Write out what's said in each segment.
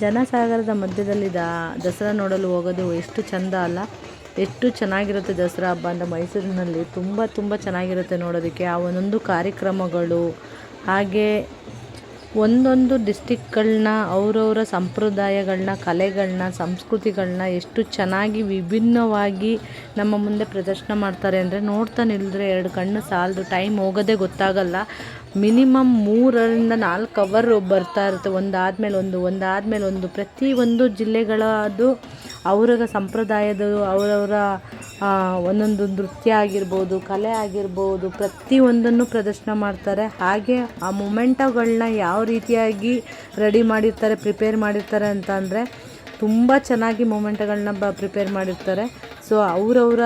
ಜನಸಾಗರದ ಮಧ್ಯದಲ್ಲಿ ದಸರಾ ನೋಡಲು ಹೋಗೋದು ಎಷ್ಟು ಚಂದ ಅಲ್ಲ? ಎಷ್ಟು ಚೆನ್ನಾಗಿರುತ್ತೆ ದಸರಾ ಹಬ್ಬ ಅಂದರೆ ಮೈಸೂರಿನಲ್ಲಿ. ತುಂಬ ತುಂಬ ಚೆನ್ನಾಗಿರುತ್ತೆ ನೋಡೋದಕ್ಕೆ. ಆ ಒಂದೊಂದು ಕಾರ್ಯಕ್ರಮಗಳು, ಹಾಗೆ ಒಂದೊಂದು ಡಿಸ್ಟಿಕ್ಗಳನ್ನ ಅವರವರ ಸಂಪ್ರದಾಯಗಳನ್ನ ಕಲೆಗಳನ್ನ ಸಂಸ್ಕೃತಿಗಳನ್ನ ಎಷ್ಟು ಚೆನ್ನಾಗಿ ವಿಭಿನ್ನವಾಗಿ ನಮ್ಮ ಮುಂದೆ ಪ್ರದರ್ಶನ ಮಾಡ್ತಾರೆ ಅಂದರೆ ನೋಡ್ತಾ ನಿಲ್ಲದ್ರೆ ಎರಡು ಕಣ್ಣು ಸಾಲದು ಟೈಮ್ ಹೋಗೋದೇ ಗೊತ್ತಾಗಲ್ಲ. ಮಿನಿಮಮ್ ಮೂರರಿಂದ ನಾಲ್ಕು ಅವರ್ ಬರ್ತಾ ಇರುತ್ತೆ. ಒಂದಾದ್ಮೇಲೆ ಒಂದು ಒಂದಾದ್ಮೇಲೆ ಒಂದು. ಪ್ರತಿಯೊಂದು ಜಿಲ್ಲೆಗಳದ್ದು ಅವರ ಸಂಪ್ರದಾಯದ ಅವರವರ ಒಂದೊಂದು ನೃತ್ಯ ಆಗಿರ್ಬೋದು, ಕಲೆ ಆಗಿರ್ಬೋದು, ಪ್ರತಿಯೊಂದನ್ನು ಪ್ರದರ್ಶನ ಮಾಡ್ತಾರೆ. ಹಾಗೆ ಆ ಮೊಮೆಂಟಗಳನ್ನ ಯಾವ ರೀತಿಯಾಗಿ ರೆಡಿ ಮಾಡಿರ್ತಾರೆ, ಪ್ರಿಪೇರ್ ಮಾಡಿರ್ತಾರೆ ಅಂತ ಅಂದರೆ ತುಂಬ ಚೆನ್ನಾಗಿ ಮೂಮೆಂಟ್ಗಳನ್ನ ಬ, ಪ್ರಿಪೇರ್ ಮಾಡಿರ್ತಾರೆ. ಸೊ, ಅವರವರ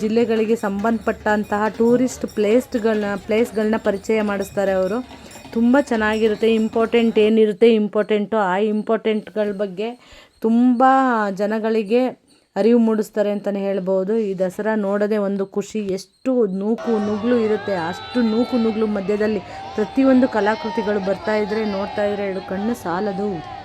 ಜಿಲ್ಲೆಗಳಿಗೆ ಸಂಬಂಧಪಟ್ಟಂತಹ ಟೂರಿಸ್ಟ್ ಪ್ಲೇಸ್ಗಳನ್ನ ಪ್ಲೇಸ್ಗಳನ್ನ ಪರಿಚಯ ಮಾಡಿಸ್ತಾರೆ ಅವರು. ತುಂಬ ಚೆನ್ನಾಗಿರುತ್ತೆ. ಇಂಪಾರ್ಟೆಂಟ್ ಏನಿರುತ್ತೆ, ಇಂಪಾರ್ಟೆಂಟು, ಆ ಇಂಪಾರ್ಟೆಂಟ್ಗಳ ಬಗ್ಗೆ ತುಂಬ ಜನಗಳಿಗೆ ಅರಿವು ಮೂಡಿಸ್ತಾರೆ ಅಂತಲೇ ಹೇಳ್ಬೋದು. ಈ ದಸರಾ ನೋಡೋದೇ ಒಂದು ಖುಷಿ, ಎಷ್ಟು ನೂಕು ನುಗ್ಲು ಇರುತ್ತೆ, ಅಷ್ಟು ನೂಕು ನುಗ್ಲು ಮಧ್ಯದಲ್ಲಿ ಪ್ರತಿಯೊಂದು ಕಲಾಕೃತಿಗಳು ಬರ್ತಾ ಇದ್ರೆ, ನೋಡ್ತಾ ಇದ್ರೆ ಎರಡು ಕಣ್ಣು ಸಾಲದು.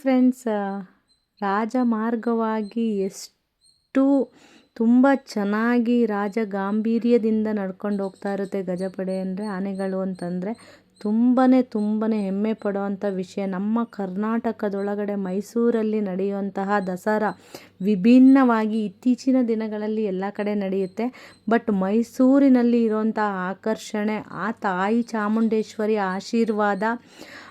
ಫ್ರೆಂಡ್ಸ್ ರಾಜಮಾರ್ಗವಾಗಿ ಎಷ್ಟು ತುಂಬ ಚೆನ್ನಾಗಿ ರಾಜ ಗಾಂಭೀರ್ಯದಿಂದ ನಡ್ಕೊಂಡು ಹೋಗ್ತಾ ಇರುತ್ತೆ ಗಜಪಡೆ ಅಂದರೆ, ಆನೆಗಳು ಅಂತಂದರೆ. ತುಂಬಾ ತುಂಬಾ ಹೆಮ್ಮೆ ಪಡುವಂಥ ವಿಷಯ. ನಮ್ಮ ಕರ್ನಾಟಕದೊಳಗಡೆ ಮೈಸೂರಲ್ಲಿ ನಡೆಯುವಂತಹ ದಸರಾ ವಿಭಿನ್ನವಾಗಿ ಇತ್ತೀಚಿನ ದಿನಗಳಲ್ಲಿ ಎಲ್ಲ ಕಡೆ ನಡೆಯುತ್ತೆ. ಬಟ್ ಮೈಸೂರಿನಲ್ಲಿ ಇರುವಂಥ ಆಕರ್ಷಣೆ, ಆ ತಾಯಿ ಚಾಮುಂಡೇಶ್ವರಿ ಆಶೀರ್ವಾದ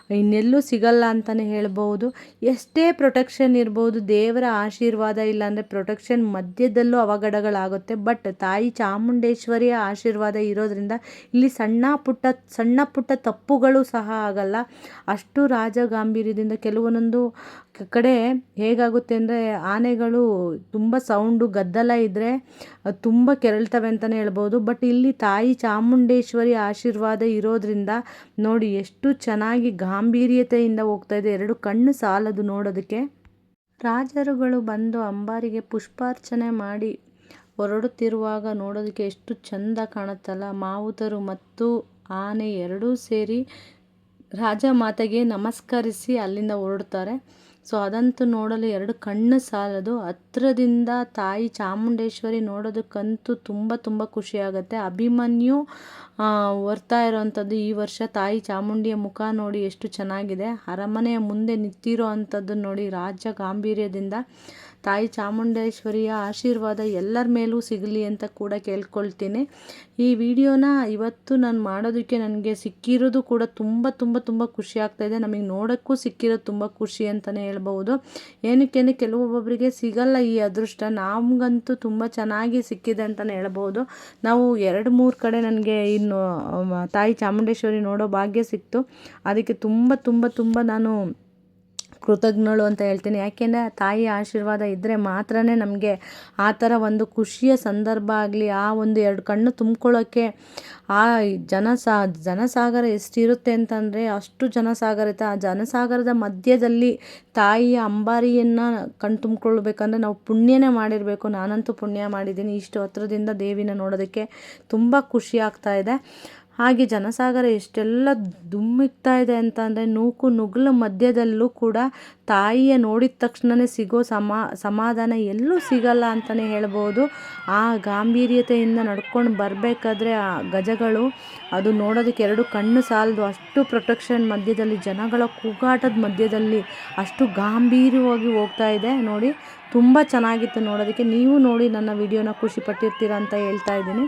ಇನ್ನೆಲ್ಲೂ ಸಿಗಲ್ಲ ಅಂತಲೇ ಹೇಳ್ಬೋದು ಎಷ್ಟೇ ಪ್ರೊಟೆಕ್ಷನ್ ಇರ್ಬೋದು ದೇವರ ಆಶೀರ್ವಾದ ಇಲ್ಲಾಂದರೆ ಪ್ರೊಟೆಕ್ಷನ್ ಮಧ್ಯದಲ್ಲೂ ಅವಘಡಗಳಾಗುತ್ತೆ. ಬಟ್ ತಾಯಿ ಚಾಮುಂಡೇಶ್ವರಿಯ ಆಶೀರ್ವಾದ ಇರೋದ್ರಿಂದ ಇಲ್ಲಿ ಸಣ್ಣ ಪುಟ್ಟ ಸಣ್ಣ ಪುಟ್ಟ ತಪ್ಪುಗಳು ಸಹ ಆಗಲ್ಲ. ಅಷ್ಟು ರಾಜ ಗಾಂಭೀರ್ಯದಿಂದ ಕೆಲವೊಂದೊಂದು ಕಡೆ ಹೇಗಾಗುತ್ತೆ ಅಂದರೆ ಆನೆಗಳು ತುಂಬ ಸೌಂಡು, ಗದ್ದಲ ಇದ್ದರೆ ತುಂಬ ಕೆರಳ್ತವೆ ಅಂತಲೇ ಹೇಳ್ಬೋದು ಬಟ್ ಇಲ್ಲಿ ತಾಯಿ ಚಾಮುಂಡೇಶ್ವರಿ ಆಶೀರ್ವಾದ ಇರೋದ್ರಿಂದ ನೋಡಿ ಎಷ್ಟು ಚೆನ್ನಾಗಿ ಗಾಂಭೀರ್ಯತೆಯಿಂದ ಹೋಗ್ತಾ ಇದೆ. ಎರಡು ಕಣ್ಣು ಸಾಲದು ನೋಡೋದಕ್ಕೆ. ರಾಜರುಗಳು ಬಂದು ಅಂಬಾರಿಗೆ ಪುಷ್ಪಾರ್ಚನೆ ಮಾಡಿ ಹೊರಡುತ್ತಿರುವಾಗ ನೋಡೋದಕ್ಕೆ ಎಷ್ಟು ಚಂದ ಕಾಣುತ್ತಲ್ಲ. ಮಾವುತರು ಮತ್ತು ಆನೆ ಎರಡೂ ಸೇರಿ ರಾಜಮಾತೆಗೆ ನಮಸ್ಕರಿಸಿ ಅಲ್ಲಿಂದ ಹೊರಡ್ತಾರೆ ಸೊ ಅದಂತೂ ನೋಡಲು ಎರಡು ಕಣ್ಣು ಸಾಲದು. ಹತ್ರದಿಂದ ತಾಯಿ ಚಾಮುಂಡೇಶ್ವರಿ ನೋಡೋದಕ್ಕಂತೂ ತುಂಬ ತುಂಬ ಖುಷಿಯಾಗುತ್ತೆ. ಅಭಿಮನ್ಯು ಬರ್ತಾ ಇರೋವಂಥದ್ದು ಈ ವರ್ಷ ತಾಯಿ ಚಾಮುಂಡಿಯ ಮುಖ ನೋಡಿ ಎಷ್ಟು ಚೆನ್ನಾಗಿದೆ. ಅರಮನೆಯ ಮುಂದೆ ನಿಂತಿರೋ ಅಂಥದ್ದು ನೋಡಿ ರಾಜ ಗಾಂಭೀರ್ಯದಿಂದ. ತಾಯಿ ಚಾಮುಂಡೇಶ್ವರಿಯ ಆಶೀರ್ವಾದ ಎಲ್ಲರ ಮೇಲೂ ಸಿಗಲಿ ಅಂತ ಕೂಡ ಕೇಳ್ಕೊಳ್ತೀನಿ. ಈ ವಿಡಿಯೋನ ಇವತ್ತು ನಾನು ಮಾಡೋದಕ್ಕೆ ನನಗೆ ಸಿಕ್ಕಿರೋದು ಕೂಡ ತುಂಬ ತುಂಬ ತುಂಬ ಖುಷಿ ಆಗ್ತಾಯಿದೆ ನಮಗೆ ನೋಡೋಕ್ಕೂ ಸಿಕ್ಕಿರೋದು ತುಂಬ ಖುಷಿ ಅಂತಲೇ ಹೇಳ್ಬೋದು ಏನಕ್ಕೆ ಕೆಲವೊಬ್ಬೊಬ್ಬರಿಗೆ ಸಿಗಲ್ಲ ಈ ಅದೃಷ್ಟ. ನಮಗಂತೂ ತುಂಬ ಚೆನ್ನಾಗಿ ಸಿಕ್ಕಿದೆ ಅಂತಲೇ ಹೇಳ್ಬೋದು ನಾವು ಎರಡು, ಮೂರು ಕಡೆ ನನಗೆ ಇನ್ನು ತಾಯಿ ಚಾಮುಂಡೇಶ್ವರಿ ನೋಡೋ ಭಾಗ್ಯ ಸಿಕ್ತು. ಅದಕ್ಕೆ ತುಂಬ ತುಂಬ ತುಂಬ ನಾನು ಕೃತಜ್ಞಳು ಅಂತ ಹೇಳ್ತೀನಿ. ಯಾಕೆಂದರೆ ತಾಯಿ ಆಶೀರ್ವಾದ ಇದ್ದರೆ ಮಾತ್ರನೇ ನಮಗೆ ಆ ಥರ ಒಂದು ಖುಷಿಯ ಸಂದರ್ಭ ಆಗಲಿ, ಆ ಒಂದು ಎರಡು ಕಣ್ಣು ತುಂಬ್ಕೊಳ್ಳೋಕ್ಕೆ ಆ ಜನಸಾ, ಜನಸಾಗರ ಎಷ್ಟಿರುತ್ತೆ ಅಂತಂದರೆ ಅಷ್ಟು ಜನಸಾಗರ ಇರುತ್ತೆ. ಆ ಜನಸಾಗರದ ಮಧ್ಯದಲ್ಲಿ ತಾಯಿಯ ಅಂಬಾರಿಯನ್ನು ಕಣ್ಣು ತುಂಬ್ಕೊಳ್ಬೇಕಂದ್ರೆ ನಾವು ಪುಣ್ಯನೇ ಮಾಡಿರಬೇಕು. ನಾನಂತೂ ಪುಣ್ಯ ಮಾಡಿದ್ದೀನಿ. ಇಷ್ಟು ಹತ್ರದಿಂದ ದೇವಿನ ನೋಡೋದಕ್ಕೆ ತುಂಬ ಖುಷಿ ಇದೆ. ಹಾಗೆ ಜನಸಾಗರ ಎಷ್ಟೆಲ್ಲ ಧುಮ್ಮಿಕ್ತಾ ಇದೆ ಅಂತ ಅಂದರೆ ನೂಕು ನುಗ್ಲ ಮಧ್ಯದಲ್ಲೂ ಕೂಡ ತಾಯಿಯ ನೋಡಿದ ತಕ್ಷಣವೇ ಸಿಗೋ ಸಮಾ, ಸಮಾಧಾನ ಎಲ್ಲೂ ಸಿಗಲ್ಲ ಅಂತಲೇ ಹೇಳ್ಬೋದು. ಆ ಗಾಂಭೀರ್ಯತೆಯಿಂದ ನಡ್ಕೊಂಡು ಬರಬೇಕಾದ್ರೆ ಆ ಗಜಗಳು, ಅದು ನೋಡೋದಕ್ಕೆ ಎರಡು ಕಣ್ಣು ಸಾಲದು. ಅಷ್ಟು ಪ್ರೊಟೆಕ್ಷನ್ ಮಧ್ಯದಲ್ಲಿ, ಜನಗಳ ಕೂಗಾಟದ ಮಧ್ಯದಲ್ಲಿ ಅಷ್ಟು ಗಾಂಭೀರ್ಯವಾಗಿ ಹೋಗ್ತಾ ಇದೆ. ನೋಡಿ, ತುಂಬ ಚೆನ್ನಾಗಿತ್ತು ನೋಡೋದಕ್ಕೆ. ನೀವು ನೋಡಿ ನನ್ನ ವಿಡಿಯೋನ ಖುಷಿ ಪಟ್ಟಿರ್ತೀರ ಅಂತ ಹೇಳ್ತಾ ಇದ್ದೀನಿ.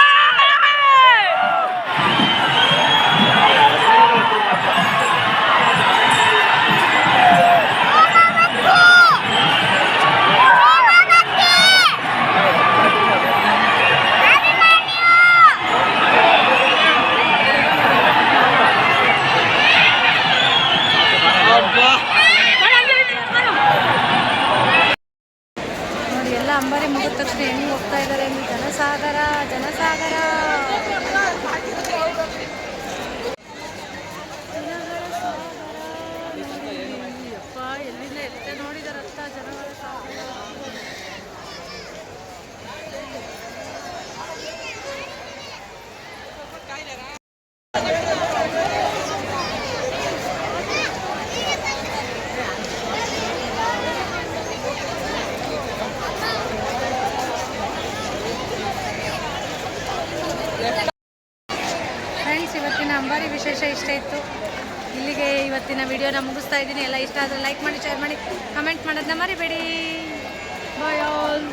ನೋಡಿ ಎಲ್ಲ ಅಂಬಾರಿ ಮುಗಿದ ತಕ್ಷಣ ಹೆಂಗೆ ಹೋಗ್ತಾ ಇದ್ದಾರೆ ಇಲ್ಲಿ ಜನಸಾಗರ ಜನಸಾಗರ ಯಪ್ಪ ಎಲ್ಲಿಂದ ಎತ್ತೆ ನೋಡಿದಾರತ್ತ ಜನಗಳ ಸಾಗರ ಫ್ರೆಂಡ್ಸ್ ಇವತ್ತಿನ ಅಂಬಾರಿ ವಿಶೇಷ ಇಷ್ಟ ಇತ್ತು ಇಲ್ಲಿಗೆ ಇವತ್ತಿನ ವಿಡಿಯೋನ ಮುಗಿಸ್ತಾ ಇದ್ದೀನಿ. ಎಲ್ಲ ಇಷ್ಟ ಆದರೆ ಲೈಕ್ ಮಾಡಿ ಶೇರ್ ಮಾಡಿ ಕಮೆಂಟ್ ಮಾಡೋದನ್ನ ಮರಿಬೇಡಿ. ಬಾಯ್ ಆಲ್